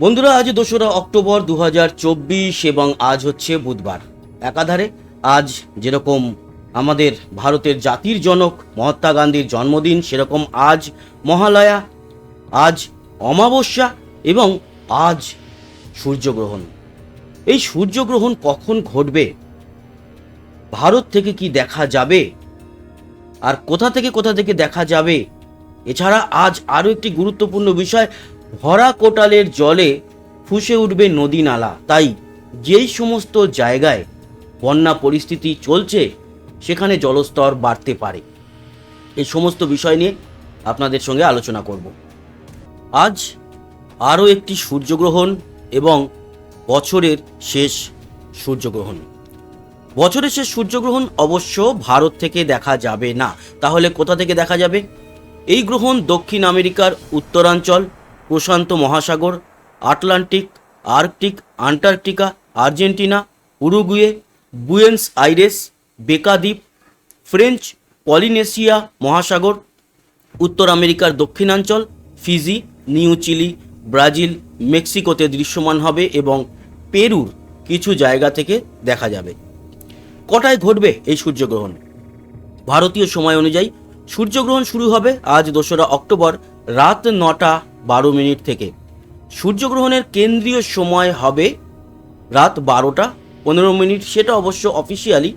বন্ধুরা, আজ দোসরা অক্টোবর দু হাজার চব্বিশ এবং আজ হচ্ছে বুধবার। একাধারে আজ যেরকম আমাদের ভারতের জাতির জনক মহাত্মা গান্ধীর জন্মদিন, সেরকম আজ মহালয়া, আজ অমাবস্যা এবং আজ সূর্যগ্রহণ। এই সূর্যগ্রহণ কখন ঘটবে? ভারত থেকে কি দেখা যাবে? আর কোথা থেকে কোথা থেকে দেখা যাবে? এছাড়া আজ আরও একটি গুরুত্বপূর্ণ বিষয় ভরা কোটালের জলে ফুসে উঠবে নদী নালা। তাই যেই সমস্ত জায়গায় বন্যা পরিস্থিতি চলছে, সেখানে জলস্তর বাড়তে পারে। এই সমস্ত বিষয় নিয়ে আপনাদের সঙ্গে আলোচনা করব। আজ আরও একটি সূর্যগ্রহণ এবং বছরের শেষ সূর্যগ্রহণ। বছরের শেষ সূর্যগ্রহণ অবশ্য ভারত থেকে দেখা যাবে না। তাহলে কোথা থেকে দেখা যাবে? এই গ্রহণ দক্ষিণ আমেরিকার উত্তরাঞ্চল প্রশান্ত মহাসাগর, Atlantic, Arctic, Antarctica, Argentina, Uruguay, Buenos Aires, বেকাদ্বীপ, French Polynesia মহাসাগর, উত্তর আমেরিকার দক্ষিণাঞ্চল, ফিজি, নিউ চিলি, ব্রাজিল, মেক্সিকোতে দৃশ্যমান হবে এবং পেরুর কিছু জায়গা থেকে দেখা যাবে। কটায় ঘটবে এই সূর্যগ্রহণ? ভারতীয় সময় অনুযায়ী সূর্যগ্রহণ শুরু হবে আজ দোসরা অক্টোবর রাত নটা বারো মিনিট থেকে। সূর্যগ্রহণের কেন্দ্রীয় সময় হবে রাত বারোটা পনেরো মিনিট। সেটা অবশ্য অফিসিয়ালি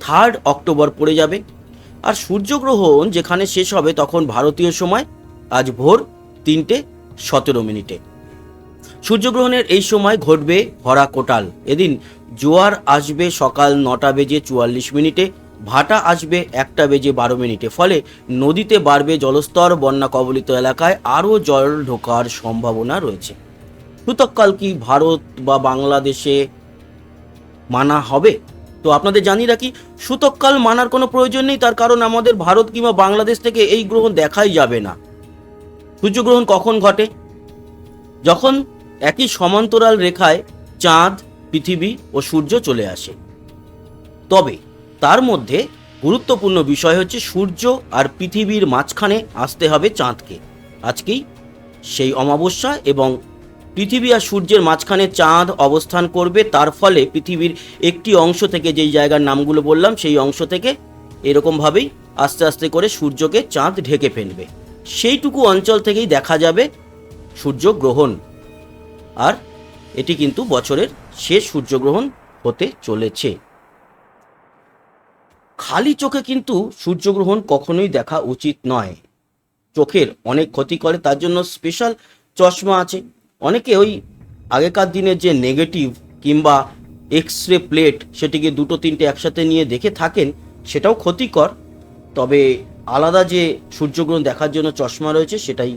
থার্ড অক্টোবর পড়ে যাবে। আর সূর্যগ্রহণ যেখানে শেষ হবে তখন ভারতীয় সময় আজ ভোর তিনটে সতেরো মিনিটে। সূর্যগ্রহণের এই সময় ঘটবে ভরা কোটাল এদিন জোয়ার আসবে সকাল নটা বেজে চুয়াল্লিশ মিনিটে। ভাটা আসবে একটা বেজে বারো মিনিটে। ফলে নদীতে বাড়বে জলস্তর, বন্যা কবলিত এলাকায় আরও জল ঢোকার সম্ভাবনা রয়েছে। সূতককাল কি ভারত বা বাংলাদেশে মানা হবে? তো আপনাদের জানি রাখি, সূতককাল মানার কোনো প্রয়োজন নেই, তার কারণ আমাদের ভারত কিংবা বাংলাদেশ থেকে এই গ্রহণ দেখাই যাবে না। সূর্যগ্রহণ কখন ঘটে? যখন একই সমান্তরাল রেখায় চাঁদ, পৃথিবী ও সূর্য চলে আসে। তবে তার মধ্যে গুরুত্বপূর্ণ বিষয় হচ্ছে সূর্য আর পৃথিবীর মাঝখানে আসতে হবে চাঁদকে। আজকেই সেই অমাবস্যা এবং পৃথিবী আর সূর্যের মাঝখানে চাঁদ অবস্থান করবে, তার ফলে পৃথিবীর একটি অংশ থেকে যেই জায়গার নামগুলো বললাম, সেই অংশ থেকে এরকমভাবেই আস্তে আস্তে করে সূর্যকে চাঁদ ঢেকে ফেলবে। সেইটুকু অঞ্চল থেকেই দেখা যাবে সূর্যগ্রহণ আর এটি কিন্তু বছরের শেষ সূর্যগ্রহণ হতে চলেছে। খালি চোখে কিন্তু সূর্যগ্রহণ কখনোই দেখা উচিত নয়। চোখের অনেক ক্ষতি করে, তার জন্য স্পেশাল চশমা আছে। অনেকে ওই আগেকার দিনের যে নেগেটিভ কিংবা এক্স রে প্লেট সেটিকে দুটো, তিনটে একসাথে নিয়ে দেখে থাকেন, সেটাও ক্ষতিকর। তবে আলাদা যে সূর্যগ্রহণ দেখার জন্য চশমা রয়েছে, সেটাই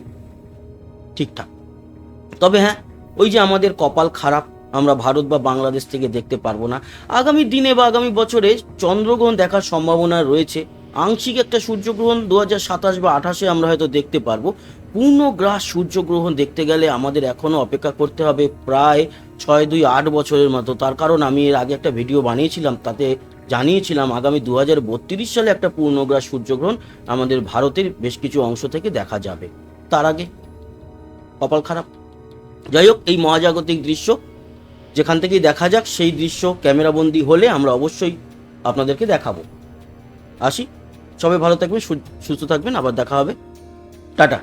ঠিকঠাক। তবে হ্যাঁ ওই যে আমাদের কপাল খারাপ আমরা ভারত বা বাংলাদেশ থেকে দেখতে পারব না। আগামী দিনে বা আগামী বছরে চন্দ্রগ্রহণ দেখার সম্ভাবনা রয়েছে। আংশিক একটা সূর্যগ্রহণ দু হাজার সাতাশ বা আঠাশে আমরা হয়তো দেখতে পারব। পূর্ণগ্রাস সূর্যগ্রহণ দেখতে গেলে আমাদের এখনও অপেক্ষা করতে হবে প্রায় ছয় দুই আট বছরের মতো। তার কারণ আমি এর আগে একটা ভিডিও বানিয়েছিলাম, তাতে জানিয়েছিলাম আগামী দু বত্রিশ সালে একটা পূর্ণগ্রাস সূর্যগ্রহণ আমাদের ভারতের বেশ কিছু অংশ থেকে দেখা যাবে। তার আগে, কপাল খারাপ। যাই হোক, এই মহাজাগতিক দৃশ্য যেখান থেকেই দেখা যাক, সেই দৃশ্য ক্যামেরাবন্দি হলে আমরা অবশ্যই আপনাদেরকে দেখাবো। আসি, সবাই ভালো থাকবেন সুস্থ থাকবেন, আবার দেখা হবে। টাটা।